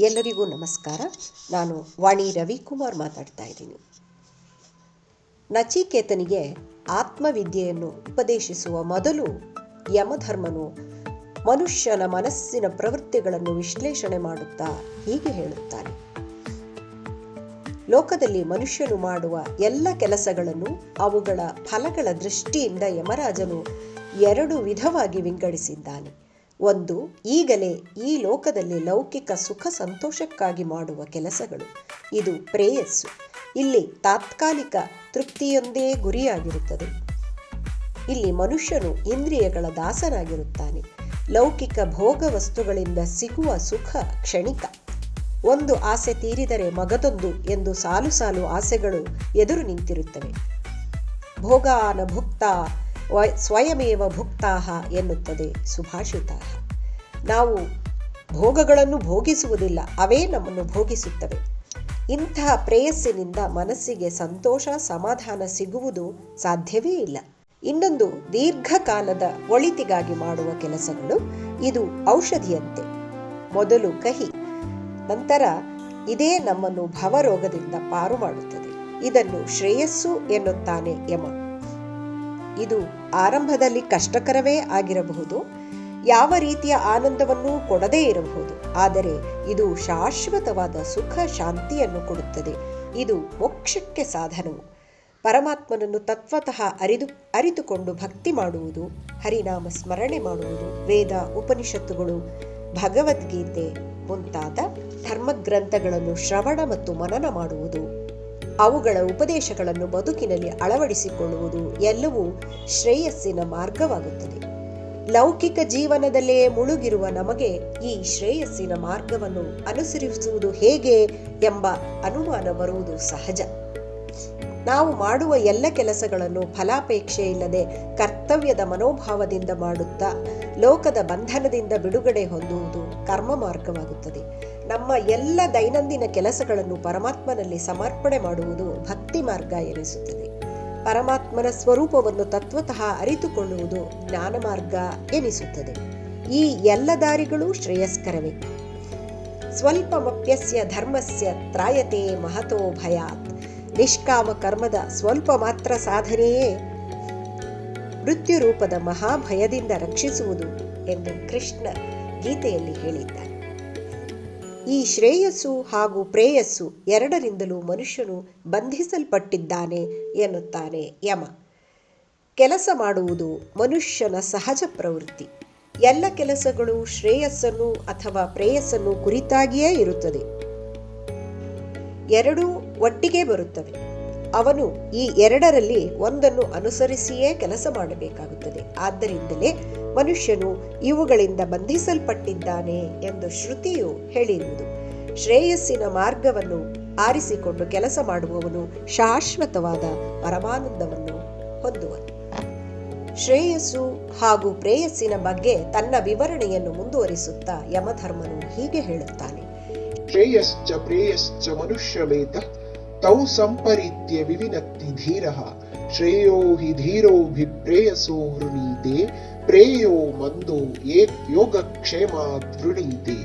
ಎಲ್ಲರಿಗೂ ನಮಸ್ಕಾರ. ನಾನು ವಾಣಿ ರವಿಕುಮಾರ್ ಮಾತಾಡ್ತಾ ಇದ್ದೀನಿ. ನಚಿಕೇತನಿಗೆ ಆತ್ಮವಿದ್ಯೆಯನ್ನು ಉಪದೇಶಿಸುವ ಮೊದಲು ಯಮಧರ್ಮನು ಮನುಷ್ಯನ ಮನಸ್ಸಿನ ಪ್ರವೃತ್ತಿಗಳನ್ನು ವಿಶ್ಲೇಷಣೆ ಮಾಡುತ್ತಾ ಹೀಗೆ ಹೇಳುತ್ತಾನೆ. ಲೋಕದಲ್ಲಿ ಮನುಷ್ಯನು ಮಾಡುವ ಎಲ್ಲ ಕೆಲಸಗಳನ್ನು ಅವುಗಳ ಫಲಗಳ ದೃಷ್ಟಿಯಿಂದ ಯಮರಾಜನು ಎರಡು ವಿಧವಾಗಿ ವಿಂಗಡಿಸಿದ್ದಾನೆ. ಒಂದು ಈಗಲೇ ಈ ಲೋಕದಲ್ಲಿ ಲೌಕಿಕ ಸುಖ ಸಂತೋಷಕ್ಕಾಗಿ ಮಾಡುವ ಕೆಲಸಗಳು. ಇದು ಪ್ರೇಯಸ್ಸು. ಇಲ್ಲಿ ತಾತ್ಕಾಲಿಕ ತೃಪ್ತಿಯೊಂದೇ ಗುರಿಯಾಗಿರುತ್ತದೆ. ಇಲ್ಲಿ ಮನುಷ್ಯನು ಇಂದ್ರಿಯಗಳ ದಾಸನಾಗಿರುತ್ತಾನೆ. ಲೌಕಿಕ ಭೋಗ ವಸ್ತುಗಳಿಂದ ಸಿಗುವ ಸುಖ ಕ್ಷಣಿಕ. ಒಂದು ಆಸೆ ತೀರಿದರೆ ಮಗದೊಂದು ಎಂದು ಸಾಲು ಸಾಲು ಆಸೆಗಳು ಎದುರು ನಿಂತಿರುತ್ತವೆ. ಭೋಗಾನ ಭುಕ್ತ ಸ್ವಯಮೇವ ಭುಕ್ತಾಹ ಎನ್ನುತ್ತದೆ ಸುಭಾಷಿತ ನಾವು ಭೋಗಗಳನ್ನು ಭೋಗಿಸುವುದಿಲ್ಲ, ಅವೇ ನಮ್ಮನ್ನು ಭೋಗಿಸುತ್ತವೆ. ಇಂತಹ ಪ್ರೇಯಸ್ಸಿನಿಂದ ಮನಸ್ಸಿಗೆ ಸಂತೋಷ, ಸಮಾಧಾನ ಸಿಗುವುದು ಸಾಧ್ಯವೇ ಇಲ್ಲ. ಇನ್ನೊಂದು ದೀರ್ಘಕಾಲದ ಒಳಿತಿಗಾಗಿ ಮಾಡುವ ಕೆಲಸಗಳು ಇದು ಔಷಧಿಯಂತೆ. ಮೊದಲು ಕಹಿ, ನಂತರ ಇದೇ ನಮ್ಮನ್ನು ಭವರೋಗದಿಂದ ಪಾರು ಮಾಡುತ್ತದೆ. ಇದನ್ನು ಶ್ರೇಯಸ್ಸು ಎನ್ನುತ್ತಾನೆ ಯಮ. ಇದು ಆರಂಭದಲ್ಲಿ ಕಷ್ಟಕರವೇ ಆಗಿರಬಹುದು, ಯಾವ ರೀತಿಯ ಆನಂದವನ್ನೂ ಕೊಡದೇ ಇರಬಹುದು, ಆದರೆ ಇದು ಶಾಶ್ವತವಾದ ಸುಖ ಶಾಂತಿಯನ್ನು ಕೊಡುತ್ತದೆ. ಇದು ಮೋಕ್ಷಕ್ಕೆ ಸಾಧನವು. ಪರಮಾತ್ಮನನ್ನು ತತ್ವತಃ ಅರಿದು, ಅರಿತುಕೊಂಡು ಭಕ್ತಿ ಮಾಡುವುದು, ಹರಿನಾಮ ಸ್ಮರಣೆ ಮಾಡುವುದು, ವೇದ ಉಪನಿಷತ್ತುಗಳು, ಭಗವದ್ಗೀತೆ ಮುಂತಾದ ಧರ್ಮಗ್ರಂಥಗಳನ್ನು ಶ್ರವಣ ಮತ್ತು ಮನನ ಮಾಡುವುದು. ಅವುಗಳ ಉಪದೇಶಗಳನ್ನು ಬದುಕಿನಲ್ಲಿ ಅಳವಡಿಸಿಕೊಳ್ಳುವುದು ಎಲ್ಲವೂ ಶ್ರೇಯಸ್ಸಿನ ಮಾರ್ಗವಾಗುತ್ತದೆ. ಲೌಕಿಕ ಜೀವನದಲ್ಲೇ ಮುಳುಗಿರುವ ನಮಗೆ ಈ ಶ್ರೇಯಸ್ಸಿನ ಮಾರ್ಗವನ್ನು ಅನುಸರಿಸುವುದು ಹೇಗೆ ಎಂಬ ಅನುಮಾನ ಬರುವುದು ಸಹಜ. ನಾವು ಮಾಡುವ ಎಲ್ಲ ಕೆಲಸಗಳನ್ನು ಫಲಾಪೇಕ್ಷೆ ಇಲ್ಲದೆ ಕರ್ತವ್ಯದ ಮನೋಭಾವದಿಂದ ಮಾಡುತ್ತಾ ಲೋಕದ ಬಂಧನದಿಂದ ಬಿಡುಗಡೆ ಹೊಂದುವುದು ಕರ್ಮ ಮಾರ್ಗವಾಗುತ್ತದೆ. ನಮ್ಮ ಎಲ್ಲ ದೈನಂದಿನ ಕೆಲಸಗಳನ್ನು ಪರಮಾತ್ಮನಲ್ಲಿ ಸಮರ್ಪಣೆ ಮಾಡುವುದು ಭಕ್ತಿ ಮಾರ್ಗ ಎನಿಸುತ್ತದೆ. ಪರಮಾತ್ಮನ ಸ್ವರೂಪವನ್ನು ತತ್ವತಃ ಅರಿತುಕೊಳ್ಳುವುದು ಜ್ಞಾನ ಮಾರ್ಗ ಎನಿಸುತ್ತದೆ. ಈ ಎಲ್ಲ ದಾರಿಗಳು ಶ್ರೇಯಸ್ಕರವೇ. ಸ್ವಲ್ಪಮಪ್ಯಸ್ಯ ಧರ್ಮಸ್ಯ ತ್ರಾಯತೆ ಮಹತೋ ಭಯಾತ್. ನಿಷ್ಕಾಮ ಕರ್ಮದ ಸ್ವಲ್ಪ ಮಾತ್ರ ಸಾಧನೆಯೇ ಮೃತ್ಯು ರೂಪದ ಮಹಾಭಯದಿಂದ ರಕ್ಷಿಸುವುದು ಎಂದು ಕೃಷ್ಣ ಗೀತೆಯಲ್ಲಿ ಹೇಳಿದ್ದಾನೆ ಈ ಶ್ರೇಯಸ್ಸು ಹಾಗೂ ಪ್ರೇಯಸ್ಸು ಎರಡರಿಂದಲೂ ಮನುಷ್ಯನು ಬಂಧಿಸಲ್ಪಟ್ಟಿದ್ದಾನೆ ಎನ್ನುತ್ತಾನೆ ಯಮ. ಕೆಲಸ ಮಾಡುವುದು ಮನುಷ್ಯನ ಸಹಜ ಪ್ರವೃತ್ತಿ. ಎಲ್ಲ ಕೆಲಸಗಳು ಶ್ರೇಯಸ್ಸನ್ನು ಅಥವಾ ಪ್ರೇಯಸ್ಸನ್ನು ಕುರಿತಾಗಿಯೇ ಇರುತ್ತದೆ. ಎರಡೂ ಒಟ್ಟಿಗೆ ಬರುತ್ತವೆ. ಅವನು ಈ ಎರಡರಲ್ಲಿ ಒಂದನ್ನು ಅನುಸರಿಸಿಯೇ ಕೆಲಸ ಮಾಡಬೇಕಾಗುತ್ತದೆ. ಆದ್ದರಿಂದಲೇ ಮನುಷ್ಯನು ಇವುಗಳಿಂದ ಬಂಧಿಸಲ್ಪಟ್ಟಿದ್ದಾನೆ ಎಂದು ಶ್ರುತಿಯು ಹೇಳಿರುವುದು. ಶ್ರೇಯಸ್ಸಿನ ಮಾರ್ಗವನ್ನು ಆರಿಸಿಕೊಂಡು ಕೆಲಸ ಮಾಡುವವನು ಶಾಶ್ವತವಾದ ಪರಮಾನಂದವನ್ನು ಹೊಂದುವನು. ಶ್ರೇಯಸ್ಸು ಹಾಗೂ ಪ್ರೇಯಸ್ಸಿನ ಬಗ್ಗೆ ತನ್ನ ವಿವರಣೆಯನ್ನು ಮುಂದುವರಿಸುತ್ತಾ ಯಮಧರ್ಮನು ಹೀಗೆ ಹೇಳುತ್ತಾನೆ. ಶ್ರೇಯಶ್ಚ ಪ್ರೇಯಶ್ಚ ಮನುಷ್ಯಮೇತ ತೌ ಸಂಪರೀತ್ಯ ವಿವಿನತ್ತಿ ಧೀರ ಶ್ರೇಯೋ ಹಿ ಧೀರೋಭಿಪ್ರೇಯಸೋ ವೃಣೀತೆ ಪ್ರೇಯೋ ಮಂದೋ ಏ ಯೋಗಕ್ಷೇಮಾತ್ ವೃಣೀತೆ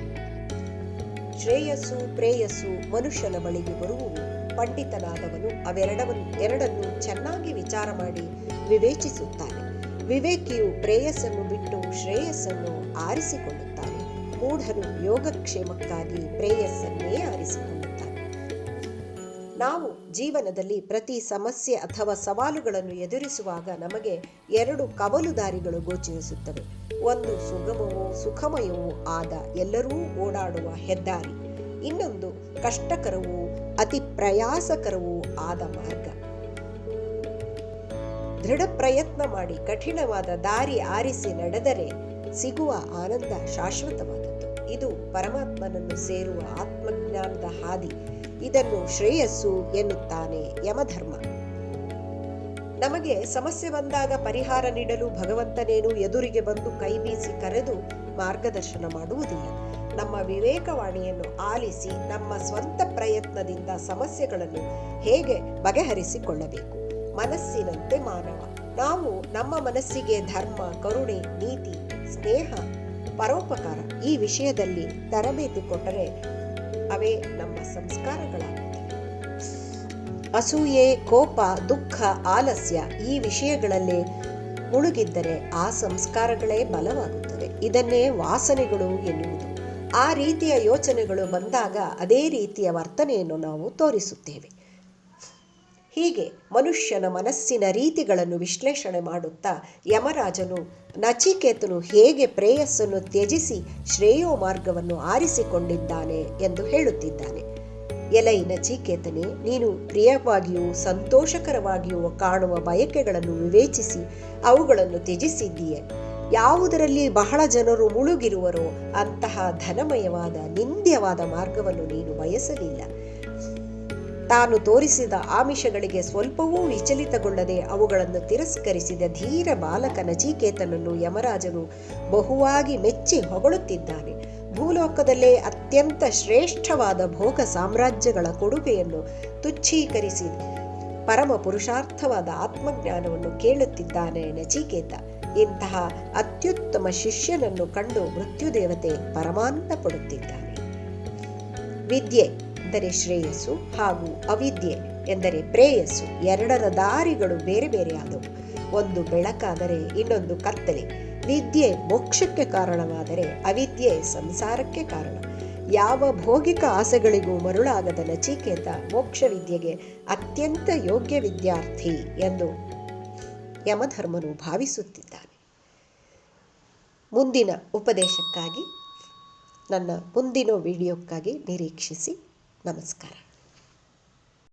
ಶ್ರೇಯಸ್ಸು ಪ್ರೇಯಸ್ಸು ಮನುಷ್ಯನ ಬಳಿಗೆ ಬರುವುವು ಪಂಡಿತನಾದವನು ಅವೆರಡವನ್ನು ಎರಡನ್ನು ಚೆನ್ನಾಗಿ ವಿಚಾರ ಮಾಡಿ ವಿವೇಚಿಸುತ್ತಾನೆ. ವಿವೇಕಿಯು ಪ್ರೇಯಸ್ಸನ್ನು ಬಿಟ್ಟು ಶ್ರೇಯಸ್ಸನ್ನು ಆರಿಸಿಕೊಳ್ಳುತ್ತಾನೆ. ಮೂಢನು ಯೋಗಕ್ಷೇಮಕ್ಕಾಗಿ ಪ್ರೇಯಸ್ಸನ್ನೇ ಆರಿಸಿಕೊಳ್ಳುತ್ತಾನೆ. ನಾವು ಜೀವನದಲ್ಲಿ ಪ್ರತಿ ಸಮಸ್ಯೆ ಅಥವಾ ಸವಾಲುಗಳನ್ನು ಎದುರಿಸುವಾಗ ನಮಗೆ ಎರಡು ಕವಲು ದಾರಿಗಳು ಗೋಚರಿಸುತ್ತವೆ. ಒಂದು ಸುಗಮವೂ ಸುಖಮಯವೂ ಆದ ಎಲ್ಲರೂ ಓಡಾಡುವ ಹೆದ್ದಾರಿ. ಇನ್ನೊಂದು ಕಷ್ಟಕರವೂ ಅತಿ ಪ್ರಯಾಸಕರವೂ ಆದ ಮಾರ್ಗ. ದೃಢ ಪ್ರಯತ್ನ ಮಾಡಿ ಕಠಿಣವಾದ ದಾರಿ ಆರಿಸಿ ನಡೆದರೆ ಸಿಗುವ ಆನಂದ ಶಾಶ್ವತವಾದದ್ದು. ಇದು ಪರಮಾತ್ಮನನ್ನು ಸೇರುವ ಆತ್ಮಜ್ಞಾನದ ಹಾದಿ. ಇದನ್ನು ಶ್ರೇಯಸ್ಸು ಎನ್ನುತ್ತಾನೆ ಯಮಧರ್ಮ. ನಮಗೆ ಸಮಸ್ಯೆ ಬಂದಾಗ ಪರಿಹಾರ ನೀಡಲು ಭಗವಂತನೇನು ಎದುರಿಗೆ ಬಂದು ಕೈ ಬೀಸಿ ಕರೆದು ಮಾರ್ಗದರ್ಶನ ಮಾಡುವುದಿಲ್ಲ. ನಮ್ಮ ವಿವೇಕವಾಣಿಯನ್ನು ಆಲಿಸಿ ನಮ್ಮ ಸ್ವಂತ ಪ್ರಯತ್ನದಿಂದ ಸಮಸ್ಯೆಗಳನ್ನು ಹೇಗೆ ಬಗೆಹರಿಸಿಕೊಳ್ಳಬೇಕು? ಮನಸ್ಸಿನಂತೆ ಮಾನವ. ನಾವು ನಮ್ಮ ಮನಸ್ಸಿಗೆ ಧರ್ಮ, ಕರುಣೆ, ನೀತಿ, ಸ್ನೇಹ, ಪರೋಪಕಾರ ಈ ವಿಷಯದಲ್ಲಿ ತರಬೇತಿ ಕೊಟ್ಟರೆ ಅವೇ ನಮ್ಮ ಸಂಸ್ಕಾರಗಳಾಗುತ್ತವೆ ಅಸೂಯೆ, ಕೋಪ, ದುಃಖ, ಆಲಸ್ಯ ಈ ವಿಷಯಗಳಲ್ಲೇ ಮುಳುಗಿದ್ದರೆ ಆ ಸಂಸ್ಕಾರಗಳೇ ಬಲವಾಗುತ್ತವೆ. ಇದನ್ನೇ ವಾಸನೆಗಳು ಎನ್ನುವುದು. ಆ ರೀತಿಯ ಯೋಚನೆಗಳು ಬಂದಾಗ ಅದೇ ರೀತಿಯ ವರ್ತನೆಯನ್ನು ನಾವು ತೋರಿಸುತ್ತೇವೆ. ಹೀಗೆ ಮನುಷ್ಯನ ಮನಸ್ಸಿನ ರೀತಿಗಳನ್ನು ವಿಶ್ಲೇಷಣೆ ಮಾಡುತ್ತಾ ಯಮರಾಜನು ನಚಿಕೇತನು ಹೇಗೆ ಪ್ರೇಯಸ್ಸನ್ನು ತ್ಯಜಿಸಿ ಶ್ರೇಯೋ ಮಾರ್ಗವನ್ನು ಆರಿಸಿಕೊಂಡಿದ್ದಾನೆ ಎಂದು ಹೇಳುತ್ತಿದ್ದಾನೆ. ಎಲೈ ನಚಿಕೇತನೆ, ನೀನು ಪ್ರಿಯವಾಗಿಯೂ ಸಂತೋಷಕರವಾಗಿಯೂ ಕಾಣುವ ಬಯಕೆಗಳನ್ನು ವಿವೇಚಿಸಿ ಅವುಗಳನ್ನು ತ್ಯಜಿಸಿದ್ದೀಯೆ. ಯಾವುದರಲ್ಲಿ ಬಹಳ ಜನರು ಮುಳುಗಿರುವರೋ ಅಂತಹ ಧನಮಯವಾದ ನಿಂದ್ಯವಾದ ಮಾರ್ಗವನ್ನು ನೀನು ಬಯಸಲಿಲ್ಲ. ತಾನು ತೋರಿಸಿದ ಆಮಿಷಗಳಿಗೆ ಸ್ವಲ್ಪವೂ ವಿಚಲಿತಗೊಳ್ಳದೆ ಅವುಗಳನ್ನು ತಿರಸ್ಕರಿಸಿದ ಧೀರ ಬಾಲಕ ನಚಿಕೇತನನ್ನು ಯಮರಾಜನು ಬಹುವಾಗಿ ಮೆಚ್ಚಿ ಹೊಗಳುತ್ತಿದ್ದಾನೆ. ಭೂಲೋಕದಲ್ಲೇ ಅತ್ಯಂತ ಶ್ರೇಷ್ಠವಾದ ಭೋಗ ಸಾಮ್ರಾಜ್ಯಗಳ ಕೊಡುಗೆಯನ್ನು ತುಚ್ಛೀಕರಿಸಿ ಪರಮ ಪುರುಷಾರ್ಥವಾದ ಆತ್ಮಜ್ಞಾನವನ್ನು ಕೇಳುತ್ತಿದ್ದಾನೆ ನಚಿಕೇತ. ಇಂತಹ ಅತ್ಯುತ್ತಮ ಶಿಷ್ಯನನ್ನು ಕಂಡು ಮೃತ್ಯುದೇವತೆ ಪರಮಾನಂದ ಪಡುತ್ತಿದ್ದಾನೆ. ವಿದ್ಯೆ. ಎಂದರೆ ಶ್ರೇಯಸ್ಸು ಹಾಗೂ ಅವಿದ್ಯೆ ಎಂದರೆ ಪ್ರೇಯಸ್ಸು. ಎರಡರ ದಾರಿಗಳು ಬೇರೆ ಬೇರೆಯಾದವು. ಒಂದು ಬೆಳಕಾದರೆ ಇನ್ನೊಂದು ಕತ್ತಲೆ. ವಿದ್ಯೆ ಮೋಕ್ಷಕ್ಕೆ ಕಾರಣವಾದರೆ ಅವಿದ್ಯೆ ಸಂಸಾರಕ್ಕೆ ಕಾರಣ. ಯಾವ ಭೋಗಿಕ ಆಸೆಗಳಿಗೂ ಮರುಳಾಗದ ನಚಿಕೇತ ಮೋಕ್ಷ ವಿದ್ಯೆಗೆ ಅತ್ಯಂತ ಯೋಗ್ಯ ವಿದ್ಯಾರ್ಥಿ ಎಂದು ಯಮಧರ್ಮನು ಭಾವಿಸುತ್ತಿದ್ದಾನೆ. ಮುಂದಿನ ಉಪದೇಶಕ್ಕಾಗಿ, ನನ್ನ ಮುಂದಿನ ವಿಡಿಯೋಕ್ಕಾಗಿ ನಿರೀಕ್ಷಿಸಿ. ನಮಸ್ಕಾರ